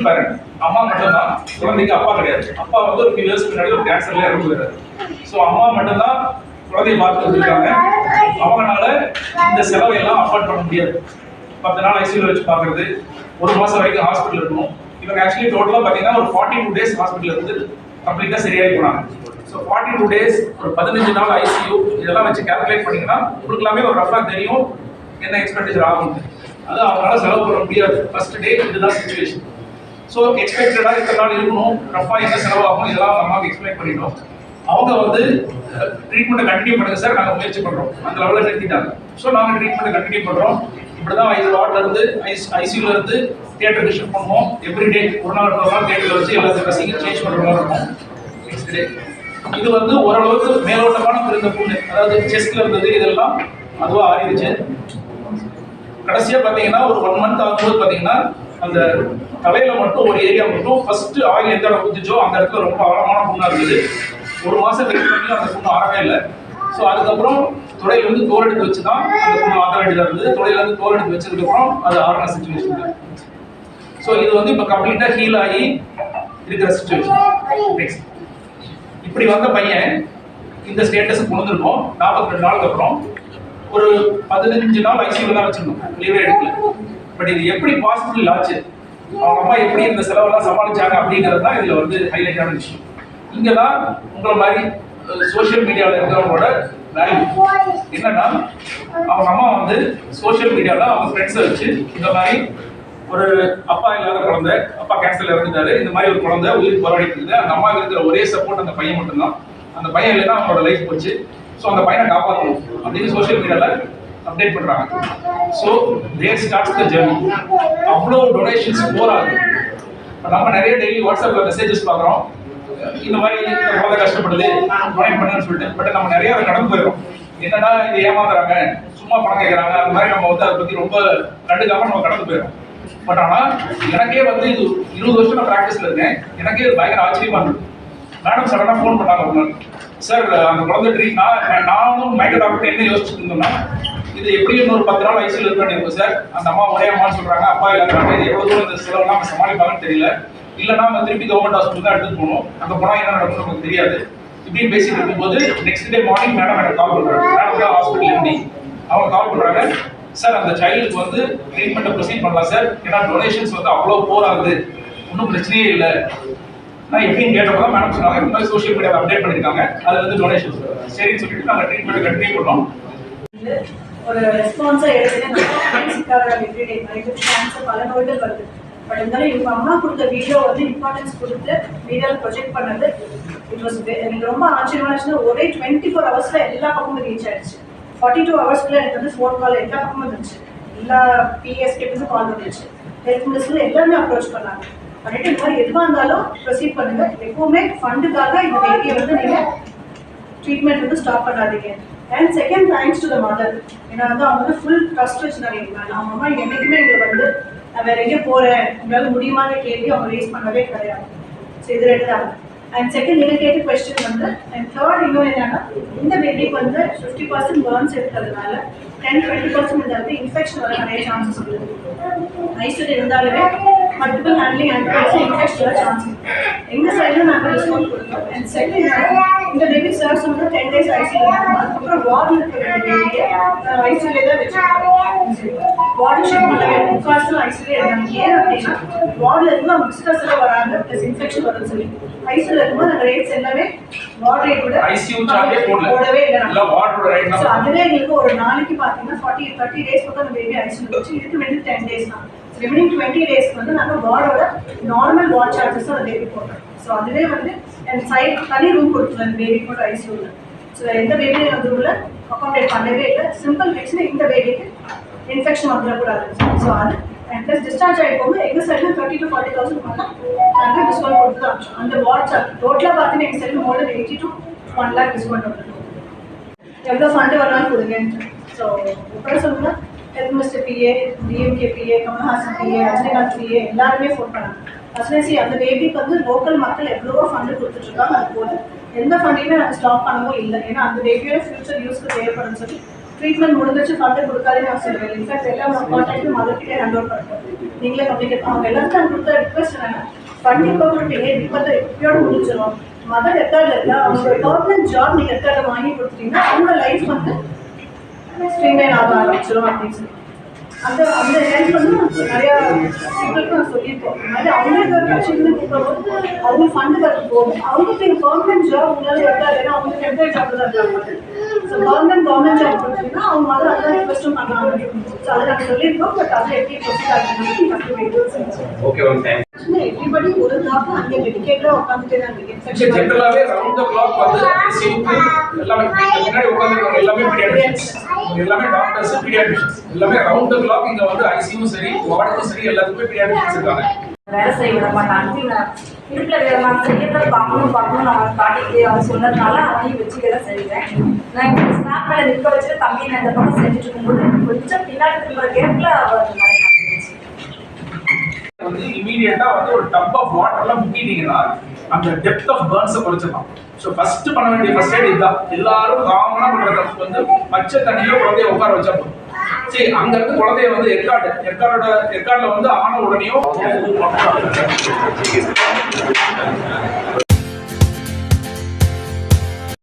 Single parent அம்மா மட்டும்தான். குழந்தைக்கு அப்பா கிடையாது. அப்பா வந்து ஒரு ஃபியூ இயர்ஸ் முன்னாடி ஒரு கேன்சர்ல இறந்து போயிடுறாரு ஸோ அம்மா மட்டும்தான் குழந்தைய பார்த்து வச்சிருக்காங்க அவங்களால இந்த செலவை எல்லாம் அஃபோர்ட் பண்ண முடியாது. பத்து நாள் ஐசியூல வச்சு பார்க்கறது ஒரு மாசம் வரைக்கும் ஹாஸ்பிட்டல் இருக்கணும். இவங்க ஆக்சுவலி டோட்டலாக பார்த்தீங்கன்னா ஒரு ஃபார்ட்டி டூ டேஸ் ஹாஸ்பிட்டல் இருந்து கம்ப்ளீட்டாக சரியாகி போனாங்க. ஸோ ஃபார்ட்டி டூ டேஸ் ஒரு பதினஞ்சு நாள் ஐசியூ இதெல்லாம் வச்சு கேல்குலேட் பண்ணீங்கன்னா உங்களுக்கு எல்லாமே ஒரு ரஃபாக தெரியும் என்ன எக்ஸ்பெண்டிச்சர் ஆகும் அது அவங்களால செலவு பண்ண முடியாது. ஃபர்ஸ்ட் டே இதுதான் சுச்சுவேஷன் ஸோ எக்ஸ்பெக்டடாக இத்தனை நாள் இருக்கணும். ரஃபாக என்ன செலவாகும். இதெல்லாம் அவங்க அம்மாவுக்கு எக்ஸ்பிளைன் பண்ணிட்டோம். அவங்க வந்து ட்ரீட்மெண்ட்டை கண்டினியூ பண்ணுங்க சார் நாங்கள் முயற்சி பண்ணுறோம் அந்த லெவலில் நிறுத்திட்டாங்க. ஸோ நாங்கள் ட்ரீட்மெண்ட்டை கண்டினியூ பண்ணுறோம் இப்படி தான் ஐந்து வார்டிலேருந்து ஐஸ் ஐசியூலேருந்து தியேட்டருக்கு ஷிஃப்ட் பண்ணுவோம். எவ்ரி டே ஒரு நாள் ஒரு நாள் தியேட்டரில் வச்சு எல்லா ட்ரெஸ்ஸையும் சேஞ்ச் பண்ணுற மாதிரி இருக்கும். நெக்ஸ்ட் டே இது வந்து ஓரளவுக்கு மேலோட்டமான இருந்த புண்ணு. அதாவது செஸ்ட்ல இருந்தது இதெல்லாம் அதுவாக ஆறிடுச்சு. கடைசியாக பார்த்தீங்கன்னா ஒரு ஒன் மந்த் ஆகும்போது பார்த்தீங்கன்னா அந்த தலையில மட்டும் ஒரு ஏரியா மட்டும் ஃபர்ஸ்ட் ஆயில் எந்த இடம் குதிச்சோ அந்த இடத்துல ரொம்ப ஆழமான புண்ணா இருந்தது. ஒரு மாசம் வெயிட் பண்ணி அந்த புண்ணு ஆறவே இல்லை. ஸோ அதுக்கப்புறம் தொடையில இருந்து தோல் எடுத்து வச்சு தான் அந்த புண்ணு ஆற்ற வேண்டியதாக இருந்தது. தொடையில இருந்து தோல் எடுத்து வச்சதுக்கு அப்புறம் அது ஆறான சுச்சுவேஷன் ஸோ இது வந்து இப்போ கம்ப்ளீட்டா ஹீல் ஆகி இருக்கிற சுச்சுவேஷன் நெக்ஸ்ட் இப்படி வந்த பையன் இந்த ஸ்டேட்டஸ் கொண்டு நாற்பத்தி ரெண்டு நாளுக்கு அப்புறம் ஒரு பதினஞ்சு நாள் ஐசியூல தான் வச்சிருந்தோம். லீவே எடுக்கல. பட் இது எப்படி பாசிபிள் ஆச்சு அவங்க அம்மா எப்படி இந்த செலவெல்லாம் சமாளிச்சாங்க அப்படிங்கிறது தான் இதில் வந்து ஹைலைட்டான விஷயம். இங்கே தான் உங்களை மாதிரி சோஷியல் மீடியாவில் இருக்கிறவங்களோட வேல்யூ என்னன்னா அவங்க அம்மா வந்து சோஷியல் மீடியாவில் அவங்க ஃப்ரெண்ட்ஸை வச்சு இந்த மாதிரி ஒரு அப்பா இல்லாத குழந்தை அப்பா கேன்சர்ல இறந்துட்டாரு இந்த மாதிரி ஒரு குழந்தை உயிர் போராடிட்டு இருக்குது. அந்த அம்மா இருக்கிற ஒரே சப்போர்ட் அந்த பையன் மட்டும்தான். அந்த பையன் இல்லைன்னா அவங்களோட லைஃப் போச்சு. ஸோ அந்த பையனை காப்பாற்றணும் அப்படின்னு சோஷியல் மீடியாவில் அப்டேட் பண்றாங்க. So there starts the journey அவ்வளோ டொனேஷன்ஸ் போராது இப்போ நம்ம நிறைய டெய்லி வாட்ஸ்அப்ல மெசேஜஸ் பார்க்குறோம். இந்த மாதிரி இந்த குழந்தை கஷ்டப்படுது டொனேட் பண்ணுன்னு சொல்லிட்டு பட் நம்ம நிறைய அதை கடந்து போயிடும் என்னடா இது ஏமாத்துறாங்க? சும்மா பணம் கேட்குறாங்க அந்த மாதிரி நம்ம வந்து அதை பத்தி ரொம்ப கண்டுக்காம நம்ம கடந்து போயிடும் பட் ஆனா எனக்கே வந்து இது இருபது வருஷம் நான் ப்ராக்டிஸ்ல இருக்கேன். எனக்கே பயங்கர ஆச்சரியமா இருக்கு மேடம் சடனா ஃபோன் பண்ணாங்க ஒரு நாள். சார் அந்த குழந்தை ட்ரீட் நான் நானும் மைக்கோ டாக்டர் என்ன யோசிச்சுட்டு இருந்தோம்னா இது எப்படி இன்னொரு பத்து நாள் ஐசியில் இருக்க வேண்டியிருக்கும் சார். அந்த அம்மா ஒரே அம்மான்னு சொல்றாங்க. அப்பா இல்லாத இது எவ்வளவு தூரம் இந்த செலவுலாம் நம்ம சமாளிப்பாங்கன்னு தெரியல. இல்லைன்னா நம்ம திருப்பி கவர்மெண்ட் ஹாஸ்பிட்டல் தான் எடுத்துட்டு போகணும். அந்த போனா என்ன நடக்கும் நமக்கு தெரியாது. இப்படின்னு பேசிட்டு இருக்கும்போது நெக்ஸ்ட் டே மார்னிங் மேடம் எனக்கு கால் பண்றாங்க. மேடம் தான் ஹாஸ்பிட்டல் எம்டி அவங்க கால் பண்றாங்க. சார் அந்த சைல்டுக்கு வந்து ட்ரீட்மெண்ட்டை ப்ரொசீட் பண்ணலாம் சார் ஏன்னா டொனேஷன்ஸ் வந்து அவ்வளோ போராது ஒன்றும் பிரச்சனையே இல்லை. நான் எப்படின்னு கேட்டப்போ மேடம் சொன்னாங்க. இந்த மாதிரி சோஷியல் மீடியாவில் அப்டேட் பண்ணியிருக்காங்க. அது வந்து டொனேஷன்ஸ் சரின்னு சொல்லிட்டு நாங்கள் ட்ரீட்மெண்ட் கண்டினியூ பண்ணோம். ஒரு ரெஸ்பான்ஸா எடுத்துட்டு எவ்ரிடே நிறைய கேன்சர் பல நோய்கள் வருது. பட் இருந்தாலும் இவங்க அம்மா கொடுத்த வீடியோ வந்து இம்பார்ட்டன்ஸ் கொடுத்து மீடியாவில் ப்ரொஜெக்ட் பண்ணது இட் வாஸ் எனக்கு ரொம்ப ஆச்சரியமா இருந்துச்சு ஒரே டுவெண்ட்டி ஃபோர் ஹவர்ஸ்ல எல்லா பக்கமும் ரீச் ஆயிடுச்சு. ஃபார்ட்டி டூ ஹவர்ஸ்க்குள்ள எனக்கு வந்து ஃபோன் கால் எல்லா பக்கமும் இருந்துச்சு எல்லா பிஎஸ்கேட்டு கால் வந்துச்சு ஹெல்த் மினிஸ்டர்ல எல்லாமே அப்ரோச் பண்ணாங்க. பண்ணிட்டு இந்த மாதிரி எதுவாக இருந்தாலும் ப்ரொசீட் பண்ணுங்க. எப்பவுமே ஃபண்டுக்காக இந்த பேபியை வந்து நீங்கள் ட்ரீட்மெண்ட் வந்து ஸ்டாப் பண்ணாதீங்க. And second thanks to the mother ஏன்னா வந்து அவங்க வந்து ஃபுல் ட்ரஸ்ட் வச்சுருந்தாங்க அவங்க அம்மா என்னைக்குமே எங்களுக்கு வந்து நான் வேற எங்கேயும் போகிறேன் உங்களால் முடியுமான கேள்வி அவங்க ரேஸ் பண்ணவே கிடையாது. ஸோ இது ரெண்டு தான் அண்ட் செகண்ட் நீங்கள் கேட்ட கொஸ்டின் வந்து அண்ட் தேர்ட் இன்னும் என்னன்னா இந்த பேபிக்கு வந்து ஃபிஃப்டி பர்சன்ட் பேர்ன்ஸ் இருக்கிறதுனால டென் டுவெண்ட்டி பர்சன்ட் இருந்தாலுமே இன்ஃபெக்ஷன் வர நிறைய சான்சஸ் இருக்குது ஐஸ்வர் இருந்தாலுமே multiple handling antibiotics infection chance இருக்கு எங்கள் சைடில் நாங்கள் டிஸ்கவுண்ட் கொடுத்தோம் அண்ட் செகண்ட் இந்த பேபி சார்ஸ் வந்து டென் டேஸ் ஐசியூ அதுக்கப்புறம் வார்டில் இருக்க வேண்டிய பேபியை ஐசியூலே தான் வச்சுருக்கோம் வார்டு ஷிஃப்ட் பண்ண வேண்டிய முக்கால்ஸும் ஐசியூலே இருந்தாங்க ஏன் அப்படின்னா வார்டில் இருந்து அவங்க விசிட்டர்ஸ் எல்லாம் வராங்க. ப்ளஸ் இன்ஃபெக்ஷன் வருதுன்னு சொல்லி. ஐசியூல இருக்கும்போது அந்த ரேட்ஸ் எல்லாமே வார்டு ரேட் கூட ஐசியூ சார்ஜே போடவே இல்லை. ரைட் ஸோ அதுவே எங்களுக்கு ஒரு நாளைக்கு பார்த்தீங்கன்னா ஃபார்ட்டி தேர்ட்டி டேஸ் பக்கம் அந்த பேபி ஐசியூ வச்சு இதுக்கு வேண்டி டென் டேஸ் தான். ரிமைனிங் டுவெண்ட்டி டேஸ்க்கு வந்து நாங்கள் வார்டோட நார்மல் வார்ட் சார்ஜஸ் அந்த பேபி போடுறோம். ஸோ அதுவே வந்து என் சைட் தனி ரூம் கொடுத்துருவோம் அந்த பேபி கூட ஐசியூவில் ஸோ எந்த பேபி வந்து உள்ள அக்காமடேட் பண்ணவே இல்லை. சிம்பிள் ஃபிக்ஸ்னு இந்த பேபிக்கு இன்ஃபெக்ஷன் வந்துடக்கூடாது. ஸோ அது அண்ட் ப்ளஸ் டிஸ்சார்ஜ் ஆகி போகும்போது எங்கள் சைடில் தேர்ட்டி டு ஃபார்ட்டி தௌசண்ட் பண்ணால் நாங்கள் டிஸ்கவுண்ட் கொடுத்து தான் அந்த வார்ட் சார்ஜ் டோட்டலாக பார்த்தீங்கன்னா எங்கள் சைடில் more than eighty to one lakh discount வந்துருக்கும் எவ்வளோ ஃபண்டு வரலான்னு கொடுங்க ஸோ எப்படி சொல்லுங்கள் health PA DMK PA Kamal Haasan PA Rajinikanth PA எல்லாருமே ஃபோன் பண்ணாங்க. அசுரேசி அந்த பேபிக்கு வந்து லோக்கல் மக்கள் எவ்வளவோ ஃபண்டு கொடுத்துட்ருக்காங்க அது போல. எந்த ஃபண்டையுமே நாங்கள் ஸ்டாப் பண்ணவும் இல்லை. ஏன்னா அந்த பேபியோட ஃபியூச்சர் யூஸ்க்கு தேவைப்படும் சொல்லி ட்ரீட்மெண்ட் முடிஞ்சிச்சு ஃபண்டு கொடுக்காதுன்னு நான் சொல்லுவேன் இன்ஃபேக்ட் எல்லா கான்டாக்டும் கான்டாக்ட் மதர்கிட்டே ஹேண்ட் ஓவர் பண்ணுறேன் நீங்களே கம்யூனிகேட் அவங்க எல்லாருக்கும் நான் கொடுத்த ரிக்வஸ்ட் என்னன்னா ஃபண்ட் இப்போ கொடுப்பீங்க இப்போ எப்பயோடு முடிச்சிடும் மதர் எத்தாடு இருக்கா அவங்க கவர்மெண்ட் ஜாப் நீங்கள் ரெக்கார்டை வாங்கி கொடுத்துட்டீங்கன்னா அவங்க லைஃப் வந்து ஸ்ட்ரீம்லைன் ஆக ஆரம்பிச்சிடும் அப்படின்னு சொல்லி. அந்த அந்த ஹெல்ப் வந்து நான் நிறையா பீப்புளுக்கு நான் சொல்லியிருக்கோம் அது அவங்களுக்கு ஒரு பிரச்சனை கூப்பிடும்போது அவங்க ஃபண்டு வரது போகும் அவங்களுக்கு கவர்மெண்ட் ஜாப் உங்களால் எடுத்தாது ஏன்னா அவங்களுக்கு டெம்பரரி ஜாப் தான் இருக்காங்க. ஸோ கவர்மெண்ட் கவர்மெண்ட் ஜாப் கொடுத்தீங்கன்னா அவங்க மாதிரி அதான் ரிக்வெஸ்ட்டும் பண்ணாங்க ஸோ அதை நாங்கள் சொல்லியிருக்கோம். பட் அதை எப்படி ப்ரொசீட் ஆகுது ஓகே மேம் தேங்க்ஸ் எவ்ரிபடி ஒரு டாக்டர் அங்கே டெடிக்கேட்டாக உட்காந்துட்டே தான் இருக்கு. ஜென்ரலாவே ரவுண்ட் த கிளாக் வந்து எல்லாமே முன்னாடி உட்காந்துருக்கவங்க எல்லாமே பீடியாட்ரிஷியன்ஸ் எல்லாமே டாக்டர்ஸ் பீடியாட்ரிஷியன்ஸ் எல்லாமே ரவுண்ட் த கிளாக் இங்க வந்து ஐசியூ சரி வார்டுக்கும் சரி எல்லாத்துக்குமே பீடியாட்ரிஷியன்ஸ் இருக்காங்க. வேலை செய்ய விட மாட்டாங்க நான் வீட்டில் வேலை நான் செய்யறத பார்க்கணும் பார்க்கணும் நான் காட்டிட்டு அவன் சொன்னதுனால அவனையும் வச்சு வேலை செய்வேன். நான் ஸ்னாப் மேலே நிற்க வச்சுட்டு தம்பி நான் இந்த பக்கம் செஞ்சுட்டு இருக்கும்போது கொஞ்சம் பின்னாடி திரும்புற கேப்பில் அவர் வந்து இமீடியட்டா வந்து ஒரு டப் ஆஃப் வாட்டர்ல முக்கிட்டீங்கன்னா அந்த டெப்த் ஆஃப் பேர்ன்ஸ் குறைச்சிடலாம். ஸோ ஃபர்ஸ்ட் பண்ண வேண்டிய ஃபர்ஸ்ட் எய்ட் இதுதான். எல்லாரும் காமனா பண்ற தப்பு வந்து பச்சை தண்ணியோ குழந்தைய உட்கார வச்சா போதும். சரி அங்க இருந்து குழந்தைய வந்து எற்காடு எற்காடோட எற்காடுல வந்து ஆன உடனேயும்